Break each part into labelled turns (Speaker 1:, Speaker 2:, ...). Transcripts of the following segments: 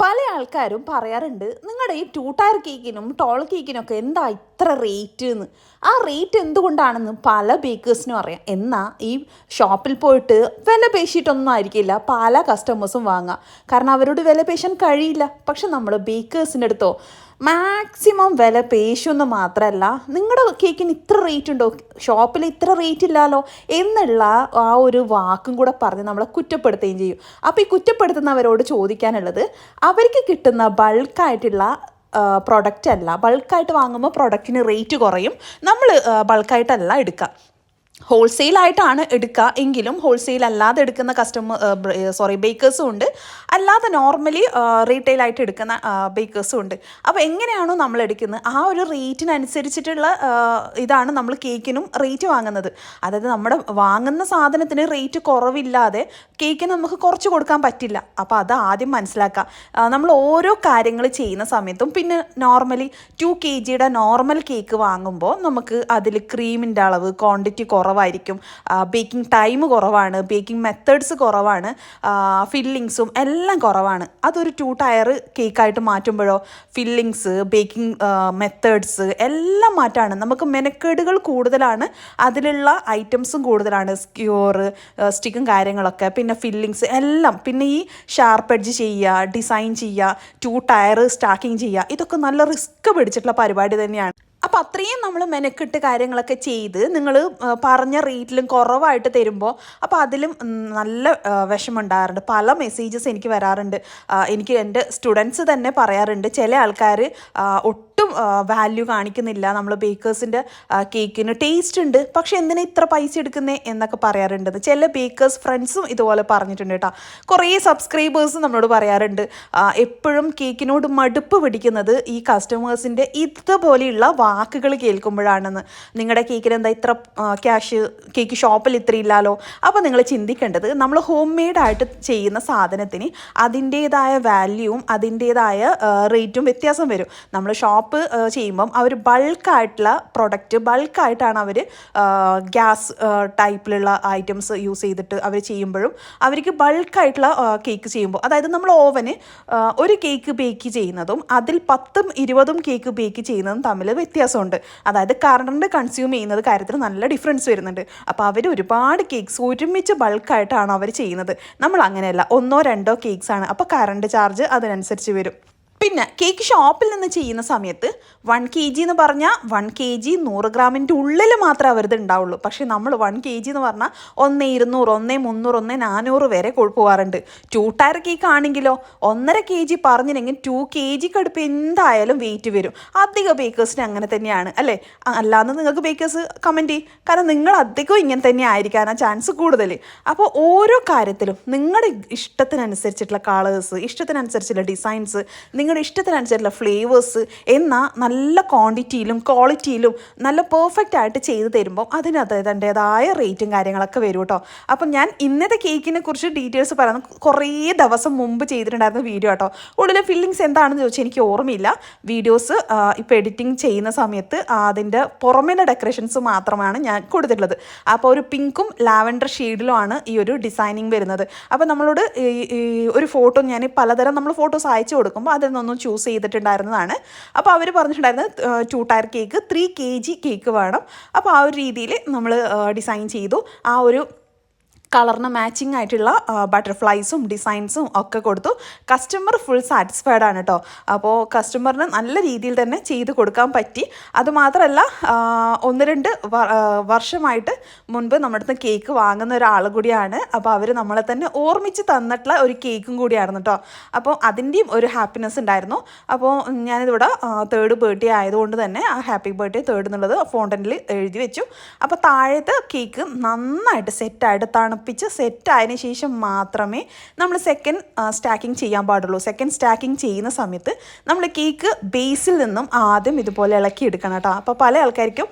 Speaker 1: പല ആൾക്കാരും പറയാറുണ്ട് നിങ്ങളുടെ ഈ ടൂ ടയർ കേക്കിനും ടോൾ കേക്കിനും ഒക്കെ എന്താ ഇത്ര റേറ്റ് എന്ന് ആ റേറ്റ് എന്തുകൊണ്ടാണെന്ന് പല ബേക്കേഴ്സിനും അറിയാം. എന്നാൽ ഈ ഷോപ്പിൽ പോയിട്ട് വില പേശിയിട്ടൊന്നും ആയിരിക്കില്ല. പല കസ്റ്റമേഴ്സും വാങ്ങുക കാരണം അവരോട് വില പേശാൻ കഴിയില്ല. പക്ഷെ നമ്മൾ ബേക്കേഴ്സിന്റെ അടുത്തോ മാക്സിമം വില പേശുമെന്ന് മാത്രമല്ല നിങ്ങളുടെ കേക്കിന് ഇത്ര റേറ്റ് ഉണ്ടോ? ഷോപ്പിൽ ഇത്ര റേറ്റ് ഇല്ലാലോ? എന്നുള്ള ആ ഒരു വാക്കും കൂടെ പറഞ്ഞ് നമ്മളെ കുറ്റപ്പെടുത്തുകയും ചെയ്യും. അപ്പോൾ ഈ കുറ്റപ്പെടുത്തുന്നവരോട് ചോദിക്കാനുള്ളത് അവർക്ക് കിട്ടുന്ന ബൾക്കായിട്ടുള്ള പ്രൊഡക്റ്റ് അല്ല. ബൾക്കായിട്ട് വാങ്ങുമ്പോൾ പ്രൊഡക്റ്റിന് റേറ്റ് കുറയും. നമ്മൾ ബൾക്കായിട്ടല്ല എടുക്കുക ഹോൾസെയിലായിട്ടാണ് എടുക്കുക. എങ്കിലും ഹോൾസെയിൽ അല്ലാതെ എടുക്കുന്ന കസ്റ്റമർ സോറി ബേക്കേഴ്സും ഉണ്ട്. അല്ലാതെ നോർമലി റീറ്റെയിലായിട്ട് എടുക്കുന്ന ബേക്കേഴ്സും ഉണ്ട്. അപ്പോൾ എങ്ങനെയാണോ നമ്മൾ എടുക്കുന്നത്? ആ ഒരു റേറ്റിനനുസരിച്ചിട്ടുള്ള ഇതാണ് നമ്മൾ കേക്കിനും റേറ്റ് വാങ്ങുന്നത്. അതായത് നമ്മുടെ വാങ്ങുന്ന സാധനത്തിന് റേറ്റ് കുറവില്ലാതെ കേക്കിന് നമുക്ക് കുറച്ച് കൊടുക്കാൻ പറ്റില്ല. അപ്പോൾ അത് ആദ്യം മനസ്സിലാക്കുക. നമ്മൾ ഓരോ കാര്യങ്ങൾ ചെയ്യുന്ന സമയത്തും പിന്നെ നോർമലി ടു കെ ജിയുടെ നോർമൽ കേക്ക് വാങ്ങുമ്പോൾ നമുക്ക് അതിൽ ക്രീമിന്റെ അളവ് ക്വാണ്ടിറ്റി കുറവായിരിക്കും. ബേക്കിംഗ് ടൈം കുറവാണ്. ബേക്കിംഗ് മെത്തേഡ്സ് കുറവാണ്. ഫില്ലിങ്സും എല്ലാം കുറവാണ്. അതൊരു ടു ടയർ കേക്കായിട്ട് മാറ്റുമ്പോഴോ ഫില്ലിങ്സ് ബേക്കിംഗ് മെത്തേഡ്സ് എല്ലാം മാറ്റാണ്. നമുക്ക് മെനക്കേടുകൾ കൂടുതലാണ്. അതിലുള്ള ഐറ്റംസും കൂടുതലാണ്. സ്ക്യൂർ സ്റ്റിക്കും കാര്യങ്ങളൊക്കെ. പിന്നെ ഫില്ലിങ്സ് എല്ലാം. പിന്നെ ഈ ഷാർപ്പ് എഡ്ജ് ചെയ്യുക ഡിസൈൻ ചെയ്യുക ടു ടയർ സ്റ്റാക്കിങ് ചെയ്യുക ഇതൊക്കെ നല്ല റിസ്ക് പിടിച്ചിട്ടുള്ള പരിപാടി തന്നെയാണ്. അപ്പോൾ അത്രയും നമ്മൾ മെനക്കെട്ട് കാര്യങ്ങളൊക്കെ ചെയ്ത് നിങ്ങൾ പറഞ്ഞ റേറ്റിലും കുറവായിട്ട് തരുമ്പോൾ അപ്പോൾ അതിലും നല്ല വിഷമമുണ്ടാകാറുണ്ട്. പല മെസ്സേജസ് എനിക്ക് വരാറുണ്ട്. എനിക്ക് എന്റെ സ്റ്റുഡൻസ് തന്നെ പറയാറുണ്ട്. ചില ആൾക്കാർ ഒട്ടും വാല്യൂ കാണിക്കുന്നില്ല. നമ്മൾ ബേക്കേഴ്സിന്റെ കേക്കിന് ടേസ്റ്റ് ഉണ്ട്. പക്ഷെ എന്തിനാ ഇത്ര പൈസ എടുക്കുന്നത് എന്നൊക്കെ പറയാറുണ്ട്. ചില ബേക്കേഴ്സ് ഫ്രണ്ട്സും ഇതുപോലെ പറഞ്ഞിട്ടുണ്ട് കേട്ടോ. കുറേ സബ്സ്ക്രൈബേഴ്സ് നമ്മളോട് പറയാറുണ്ട്. എപ്പോഴും കേക്കിനോട് മടുപ്പ് പിടിക്കുന്നത് ഈ കസ്റ്റമേഴ്സിന്റെ ഇതുപോലെയുള്ള വാക്കുകൾ കേൾക്കുമ്പോഴാണെന്ന്. നിങ്ങളുടെ കേക്കിന് എന്താ ഇത്ര ക്യാഷ് കേക്ക് ഷോപ്പിൽ ഇത്ര ഇല്ലാലോ അപ്പോൾ നിങ്ങൾ ചിന്തിക്കേണ്ടത് നമ്മൾ ഹോം മെയ്ഡായിട്ട് ചെയ്യുന്ന സാധനത്തിന് അതിന്റേതായ വാല്യൂവും അതിന്റേതായ റേറ്റും വ്യത്യാസം വരും. നമ്മൾ ഷോപ്പ് ചെയ്യുമ്പം അവർ ബൾക്കായിട്ടുള്ള പ്രൊഡക്റ്റ് ബൾക്കായിട്ടാണ് അവർ ഗ്യാസ് ടൈപ്പിലുള്ള ഐറ്റംസ് യൂസ് ചെയ്തിട്ട് അവർ ചെയ്യുമ്പോഴും അവർക്ക് ബൾക്കായിട്ടുള്ള കേക്ക് ചെയ്യുമ്പോൾ അതായത് നമ്മൾ ഓവന് ഒരു കേക്ക് ബേക്ക് ചെയ്യുന്നതും അതിൽ പത്തും ഇരുപതും കേക്ക് ബേക്ക് ചെയ്യുന്നതും തമ്മിൽ വ്യത്യാസമുണ്ട്. അതായത് കറണ്ട് കൺസ്യൂം ചെയ്യുന്നത് കാര്യത്തിൽ നല്ല ഡിഫറൻസ് വരുന്നുണ്ട്. അപ്പോൾ അവർ ഒരുപാട് കേക്ക്സ് ഒരുമിച്ച് ബൾക്കായിട്ടാണ് അവർ ചെയ്യുന്നത്. നമ്മൾ അങ്ങനെയല്ല ഒന്നോ രണ്ടോ കേക്ക്സ് ആണ്. അപ്പോൾ കറണ്ട് ചാർജ് അതിനനുസരിച്ച് വരും. പിന്നെ കേക്ക് ഷോപ്പിൽ നിന്ന് ചെയ്യുന്ന സമയത്ത് വൺ കെ ജി എന്ന് പറഞ്ഞാൽ വൺ കെ ജി നൂറ് ഗ്രാമിന്റെ ഉള്ളിൽ മാത്രമേ അവരത് ഉണ്ടാവുള്ളൂ പക്ഷേ നമ്മൾ വൺ കെ ജി എന്ന് പറഞ്ഞാൽ ഒന്ന് ഇരുന്നൂറ് ഒന്ന് മുന്നൂറ് ഒന്ന് നാനൂറ് വരെ കൊഴുപ്പുവാറുണ്ട് പോവാറുണ്ട്. ടു ടയർ കേക്ക് ആണെങ്കിലോ ഒന്നര കെ ജി പറഞ്ഞില്ലെങ്കിൽ ടു കെ ജിക്ക് അടുപ്പ് എന്തായാലും വെയിറ്റ് വരും. അധിക ബേക്കേഴ്സിന് അങ്ങനെ തന്നെയാണ് അല്ലേ? അല്ലാതെ നിങ്ങൾക്ക് ബേക്കേഴ്സ് കമന്റ് ചെയ്യും. കാരണം നിങ്ങൾ അധികം ഇങ്ങനെ തന്നെ ആയിരിക്കാനാണ് ചാൻസ് കൂടുതൽ അപ്പോൾ ഓരോ കാര്യത്തിലും നിങ്ങളുടെ ഇഷ്ടത്തിനനുസരിച്ചിട്ടുള്ള കളേഴ്സ് ഇഷ്ടത്തിനനുസരിച്ചുള്ള ഡിസൈൻസ് നിങ്ങളുടെ ഇഷ്ടത്തിനനുസരിച്ചുള്ള ഫ്ലേവേഴ്സ് എന്നാൽ നല്ല ക്വാണ്ടിറ്റിയിലും ക്വാളിറ്റിയിലും നല്ല പെർഫെക്റ്റ് ആയിട്ട് ചെയ്ത് തരുമ്പോൾ അതിന് അതിന്റെതായ റേറ്റും കാര്യങ്ങളൊക്കെ വരും കേട്ടോ അപ്പം ഞാൻ ഇന്നത്തെ കേക്കിനെ കുറിച്ച് ഡീറ്റെയിൽസ് പറയുന്നത് കുറേ ദിവസം മുമ്പ് ചെയ്തിട്ടുണ്ടായിരുന്ന വീഡിയോ കേട്ടോ ഉള്ളിലെ ഫില്ലിങ്സ് എന്താണെന്ന് ചോദിച്ചാൽ എനിക്ക് ഓർമ്മയില്ല. വീഡിയോസ് ഇപ്പോൾ എഡിറ്റിംഗ് ചെയ്യുന്ന സമയത്ത് അതിന്റെ പുറമേന്റെ ഡെക്കറേഷൻസ് മാത്രമാണ് ഞാൻ കൊടുത്തിട്ടുള്ളത്. അപ്പോൾ ഒരു പിങ്കും ലാവൻഡർ ഷെയ്ഡിലുമാണ് ഈ ഒരു ഡിസൈനിങ് വരുന്നത്. അപ്പോൾ നമ്മളോട് ഒരു ഫോട്ടോ ഞാൻ പലതരം നമ്മൾ ഫോട്ടോസ് അയച്ചു കൊടുക്കുമ്പോൾ അതിൽ നിന്നൊന്നും ചൂസ് ചെയ്തിട്ടുണ്ടായിരുന്നതാണ്. അപ്പോൾ അവർ പറഞ്ഞിട്ടുണ്ടായിരുന്നത് two tier cake three K G cake വേണം. അപ്പോൾ ആ ഒരു രീതിയിൽ നമ്മൾ ഡിസൈൻ ചെയ്തു. ആ ഒരു കളറിന് മാച്ചിങ് ആയിട്ടുള്ള ബട്ടർഫ്ലൈസും ഡിസൈൻസും ഒക്കെ കൊടുത്തു. കസ്റ്റമർ ഫുൾ സാറ്റിസ്ഫൈഡ് ആണ് കേട്ടോ അപ്പോൾ കസ്റ്റമറിന് നല്ല രീതിയിൽ തന്നെ ചെയ്ത് കൊടുക്കാൻ പറ്റി. അതുമാത്രമല്ല ഒന്ന് രണ്ട് വർഷമായിട്ട് മുൻപ് നമ്മുടെ അടുത്ത് കേക്ക് വാങ്ങുന്ന ഒരാൾ കൂടിയാണ്. അപ്പോൾ അവർ നമ്മളെ തന്നെ ഓർമ്മിച്ച് തന്നിട്ടുള്ള ഒരു കേക്കും കൂടിയായിരുന്നു കേട്ടോ അപ്പോൾ അതിന്റെയും ഒരു ഹാപ്പിനെസ് ഉണ്ടായിരുന്നു. അപ്പോൾ ഞാനിതിവിടെ തേർഡ് ബർത്ത്ഡേ ആയതുകൊണ്ട് തന്നെ ആ ഹാപ്പി ബർത്ത്ഡേ തേർഡ് എന്നുള്ളത് ഫോണ്ടനിൽ എഴുതി വെച്ചു. അപ്പോൾ താഴത്തെ കേക്ക് നന്നായിട്ട് സെറ്റായിട്ട് തണുപ്പിച്ച് സെറ്റായതിനു ശേഷം മാത്രമേ നമ്മൾ സെക്കൻഡ് സ്റ്റാക്കിംഗ് ചെയ്യാൻ പാടുള്ളൂ. സെക്കൻഡ് സ്റ്റാക്കിംഗ് ചെയ്യുന്ന സമയത്ത് നമ്മൾ കേക്ക് ബേസിൽ നിന്നും ആദ്യം ഇതുപോലെ ഇളക്കി എടുക്കണം കേട്ടോ. അപ്പോൾ പല ആൾക്കാർക്കും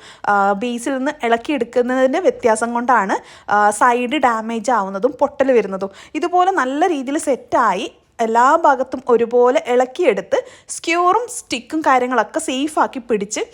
Speaker 1: ബേസിൽ നിന്ന് ഇളക്കി എടുക്കുന്നതിന്റെ വ്യത്യാസം കൊണ്ടാണ് സൈഡ് ഡാമേജ് ആവുന്നതും പൊട്ടൽ വരുന്നതും. ഇതുപോലെ നല്ല രീതിയിൽ സെറ്റായി എല്ലാ ഭാഗത്തും ഒരുപോലെ ഇളക്കിയെടുത്ത് സ്ക്യൂറും സ്റ്റിക്കും കാര്യങ്ങളൊക്കെ സേഫാക്കി പിടിച്ച്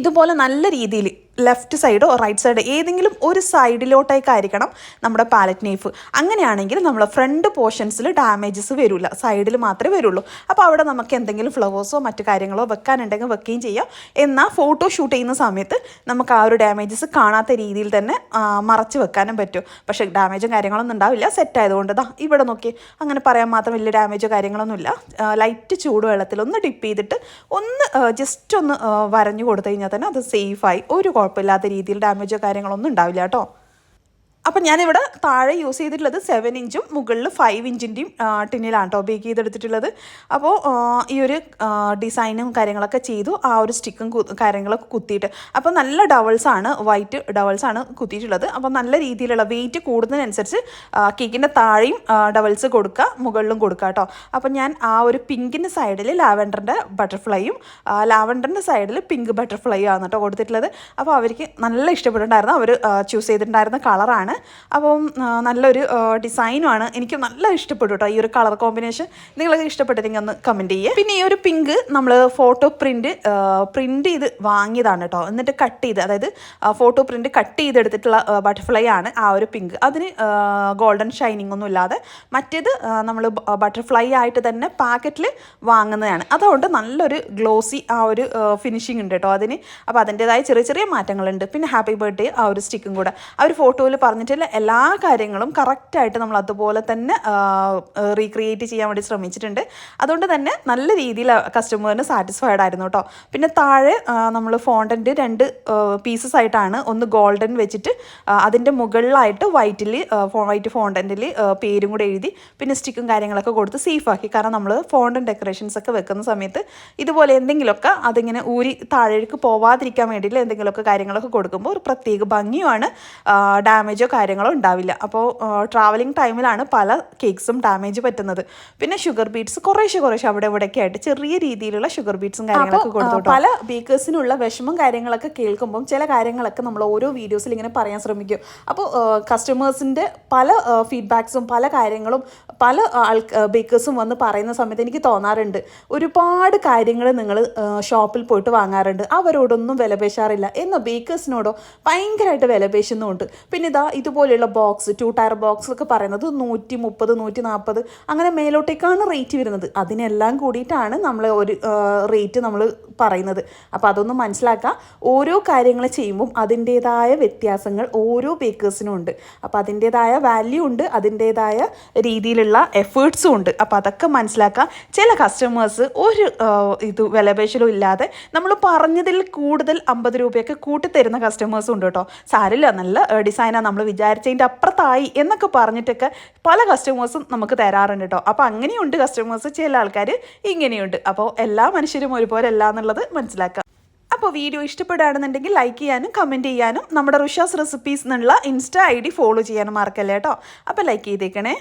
Speaker 1: ഇതുപോലെ നല്ല രീതിയിൽ ലെഫ്റ്റ് സൈഡോ റൈറ്റ് സൈഡോ ഏതെങ്കിലും ഒരു സൈഡിലോട്ടേക്കായിരിക്കണം നമ്മുടെ പാലറ്റ് നൈഫ് അങ്ങനെയാണെങ്കിൽ നമ്മൾ ഫ്രണ്ട് പോർഷൻസിൽ ഡാമേജസ് വരില്ല. സൈഡിൽ മാത്രമേ വരുള്ളൂ. അപ്പോൾ അവിടെ നമുക്ക് എന്തെങ്കിലും ഫ്ലവേഴ്സോ മറ്റു കാര്യങ്ങളോ വെക്കാനുണ്ടെങ്കിൽ വെക്കുകയും ചെയ്യാം. എന്നാൽ ഫോട്ടോ ഷൂട്ട് ചെയ്യുന്ന സമയത്ത് നമുക്ക് ആ ഒരു ഡാമേജസ് കാണാത്ത രീതിയിൽ തന്നെ മറച്ച് വെക്കാനും പറ്റും. പക്ഷേ ഡാമേജും കാര്യങ്ങളൊന്നും ഉണ്ടാവില്ല. സെറ്റ് ആയതുകൊണ്ട് ദാ ഇവിടെ നോക്കി. അങ്ങനെ പറയാൻ മാത്രം വലിയ ഡാമേജോ കാര്യങ്ങളൊന്നുമില്ല. ലൈറ്റ് ചൂടുവെള്ളത്തിൽ ഒന്ന് ഡിപ്പ് ചെയ്തിട്ട് ഒന്ന് ജസ്റ്റ് ഒന്ന് വരഞ്ഞു കൊടുത്തു കഴിഞ്ഞാൽ തന്നെ അത് സേഫായി ഒരു കുഴപ്പമില്ലാത്ത രീതിയിൽ ഡാമേജോ കാര്യങ്ങളൊന്നും ഉണ്ടാവില്ല കേട്ടോ. അപ്പം ഞാനിവിടെ താഴെ യൂസ് ചെയ്തിട്ടുള്ളത് സെവൻ ഇഞ്ചും മുകളിൽ ഫൈവ് ഇഞ്ചിന്റെയും ടിന്നിലാണ് കേട്ടോ ബേക്ക് ചെയ്തെടുത്തിട്ടുള്ളത്. അപ്പോൾ ഈ ഒരു ഡിസൈനും കാര്യങ്ങളൊക്കെ ചെയ്തു ആ ഒരു സ്റ്റിക്കും കാര്യങ്ങളൊക്കെ കുത്തിയിട്ട്. അപ്പോൾ നല്ല ഡവൾസാണ് വൈറ്റ് ഡവൾസാണ് കുത്തിയിട്ടുള്ളത്. അപ്പോൾ നല്ല രീതിയിലുള്ള വെയിറ്റ് കൂടുന്നതിനനുസരിച്ച് കേക്കിന്റെ താഴെയും ഡവൾസ് കൊടുക്കുക മുകളിലും കൊടുക്കുക കേട്ടോ. അപ്പോൾ ഞാൻ ആ ഒരു പിങ്കിന്റെ സൈഡിൽ ലാവൻഡറിന്റെ ബട്ടർഫ്ലൈയും ലാവൻഡറിന്റെ സൈഡിൽ പിങ്ക് ബട്ടർഫ്ലൈയും ആണ് കേട്ടോ കൊടുത്തിട്ടുള്ളത്. അപ്പോൾ അവർക്ക് നല്ല ഇഷ്ടപ്പെട്ടിട്ടുണ്ടായിരുന്നു. അവർ ചൂസ് ചെയ്തിട്ടുണ്ടായിരുന്ന കളറാണ് അപ്പം നല്ലൊരു ഡിസൈനുമാണ്. എനിക്ക് നല്ല ഇഷ്ടപ്പെട്ടു കേട്ടോ ഈ ഒരു കളർ കോമ്പിനേഷൻ. നിങ്ങൾക്ക് ഇഷ്ടപ്പെട്ടില്ലെങ്കിൽ ഒന്ന് കമന്റ് ചെയ്യുക പിന്നെ ഈ ഒരു പിങ്ക് നമ്മൾ ഫോട്ടോ പ്രിന്റ് പ്രിന്റ് ചെയ്ത് വാങ്ങിയതാണ് കേട്ടോ എന്നിട്ട് കട്ട് ചെയ്ത് അതായത് ഫോട്ടോ പ്രിന്റ് കട്ട് ചെയ്തെടുത്തിട്ടുള്ള ബട്ടർഫ്ലൈ ആണ് ആ ഒരു പിങ്ക്. അതിന് ഗോൾഡൻ ഷൈനിങ് ഒന്നും ഇല്ലാതെ മറ്റേത് നമ്മൾ ബട്ടർഫ്ലൈ ആയിട്ട് തന്നെ പാക്കറ്റിൽ വാങ്ങുന്നതാണ്. അതുകൊണ്ട് നല്ലൊരു ഗ്ലോസി ആ ഒരു ഫിനിഷിംഗ് ഉണ്ട് കേട്ടോ അതിന്. അപ്പോൾ അതിന്റെതായ ചെറിയ ചെറിയ മാറ്റങ്ങളുണ്ട്. പിന്നെ ഹാപ്പി ബർത്ത്ഡേ ആ ഒരു സ്റ്റിക്കും കൂടെ. ആ ഒരു ഫോട്ടോയിൽ പറഞ്ഞിട്ടുള്ള എല്ലാ കാര്യങ്ങളും കറക്റ്റായിട്ട് നമ്മൾ അതുപോലെ തന്നെ റീക്രിയേറ്റ് ചെയ്യാൻ വേണ്ടി ശ്രമിച്ചിട്ടുണ്ട്. അതുകൊണ്ട് തന്നെ നല്ല രീതിയിൽ കസ്റ്റമറിന് സാറ്റിസ്ഫൈഡ് ആയിരുന്നു കേട്ടോ പിന്നെ താഴെ നമ്മൾ ഫോണ്ടന്റ് രണ്ട് പീസസ് ആയിട്ടാണ് ഒന്ന് ഗോൾഡൻ വെച്ചിട്ട് അതിന്റെ മുകളിലായിട്ട് വൈറ്റിൽ വൈറ്റ് ഫോണ്ടന്റിൽ പേരും കൂടെ എഴുതി പിന്നെ സ്റ്റിക്കും കാര്യങ്ങളൊക്കെ കൊടുത്ത് സേഫാക്കി കാരണം നമ്മൾ ഫോണ്ടൻ ഡെക്കറേഷൻസ് ഒക്കെ വെക്കുന്ന സമയത്ത് ഇതുപോലെ എന്തെങ്കിലുമൊക്കെ അതിങ്ങനെ ഊരി താഴേക്ക് പോവാതിരിക്കാൻ വേണ്ടിയിട്ട് എന്തെങ്കിലുമൊക്കെ കാര്യങ്ങളൊക്കെ കൊടുക്കുമ്പോൾ ഒരു പ്രത്യേക ഭംഗിയുമാണ് ഡാമേജോ കാര്യങ്ങളോ ഉണ്ടാവില്ല. അപ്പോൾ ട്രാവലിംഗ് ടൈമിലാണ് പല കേക്ക്സും ഡാമേജ് പറ്റുന്നത്. പിന്നെ ഷുഗർ ബീറ്റ്സ് കുറേശ്ശെ കുറേശ്ശെ അവിടെ ഇവിടെയൊക്കെ ആയിട്ട് ചെറിയ രീതിയിലുള്ള ഷുഗർ ബീറ്റ്സും കാര്യങ്ങളൊക്കെ കൊടുത്തോട്ടെ പല ബേക്കേഴ്സിനുള്ള വിഷമം കാര്യങ്ങളൊക്കെ കേൾക്കുമ്പം ചില കാര്യങ്ങളൊക്കെ നമ്മൾ ഓരോ വീഡിയോസിൽ ഇങ്ങനെ പറയാൻ ശ്രമിക്കും. അപ്പോൾ കസ്റ്റമേഴ്സിന്റെ പല ഫീഡ്ബാക്സും പല കാര്യങ്ങളും പല ആൾ ബേക്കേഴ്സും വന്ന് പറയുന്ന സമയത്ത് എനിക്ക് തോന്നാറുണ്ട്. ഒരുപാട് കാര്യങ്ങൾ നിങ്ങൾ ഷോപ്പിൽ പോയിട്ട് വാങ്ങാറുണ്ട്. അവരോടൊന്നും വിലപേശാറില്ല എന്നാൽ ബേക്കേഴ്സിനോടോ ഭയങ്കരമായിട്ട് വിലപേശുന്നുമുണ്ട് പിന്നെ ഇതാ ഇതുപോലെയുള്ള ബോക്സ് ടു ടയർ ബോക്സ് ഒക്കെ പറയുന്നത് നൂറ്റി മുപ്പത് നൂറ്റി നാൽപ്പത് അങ്ങനെ മേലോട്ടേക്കാണ് റേറ്റ് വരുന്നത്. അതിനെല്ലാം കൂടിയിട്ടാണ് നമ്മൾ ഒരു റേറ്റ് നമ്മൾ പറയുന്നത്. അപ്പോൾ അതൊന്ന് മനസ്സിലാക്കുക ഓരോ കാര്യങ്ങൾ ചെയ്യുമ്പം അതിന്റേതായ വ്യത്യാസങ്ങൾ ഓരോ ബേക്കേഴ്സിനും ഉണ്ട്. അപ്പോൾ അതിന്റേതായ വാല്യൂ ഉണ്ട് അതിന്റേതായ രീതിയിലുള്ള എഫേർട്സും ഉണ്ട്. അപ്പോൾ അതൊക്കെ മനസ്സിലാക്കുക ചില കസ്റ്റമേഴ്സ് ഒരു ഇത് വിലപേശലും ഇല്ലാതെ നമ്മൾ പറഞ്ഞതിൽ കൂടുതൽ അമ്പത് രൂപയൊക്കെ കൂട്ടിത്തരുന്ന കസ്റ്റമേഴ്സും ഉണ്ട് കേട്ടോ. സാരില്ല നല്ല ഡിസൈനാണ് നമ്മൾ വിചാരിച്ചതിന്റെ അപ്പുറത്തായി എന്നൊക്കെ പറഞ്ഞിട്ടൊക്കെ പല കസ്റ്റമേഴ്സും നമുക്ക് തരാറുണ്ട് കേട്ടോ. അപ്പോൾ അങ്ങനെയുണ്ട് കസ്റ്റമേഴ്സ് ചില ആൾക്കാർ ഇങ്ങനെയുണ്ട്. അപ്പോൾ എല്ലാ മനുഷ്യരും ഒരുപോലെ അല്ല എന്നുള്ളത് മനസ്സിലാക്കുക അപ്പോൾ വീഡിയോ ഇഷ്ടപ്പെടുകയാണെന്നുണ്ടെങ്കിൽ ലൈക്ക് ചെയ്യാനും കമന്റ് ചെയ്യാനും നമ്മുടെ റുഷാസ് റെസിപ്പീസ് എന്നുള്ള ഇൻസ്റ്റ ഐ ഡി ഫോളോ ചെയ്യാനും മറക്കല്ലേ കേട്ടോ. അപ്പോൾ ലൈക്ക് ചെയ്തേക്കണേ.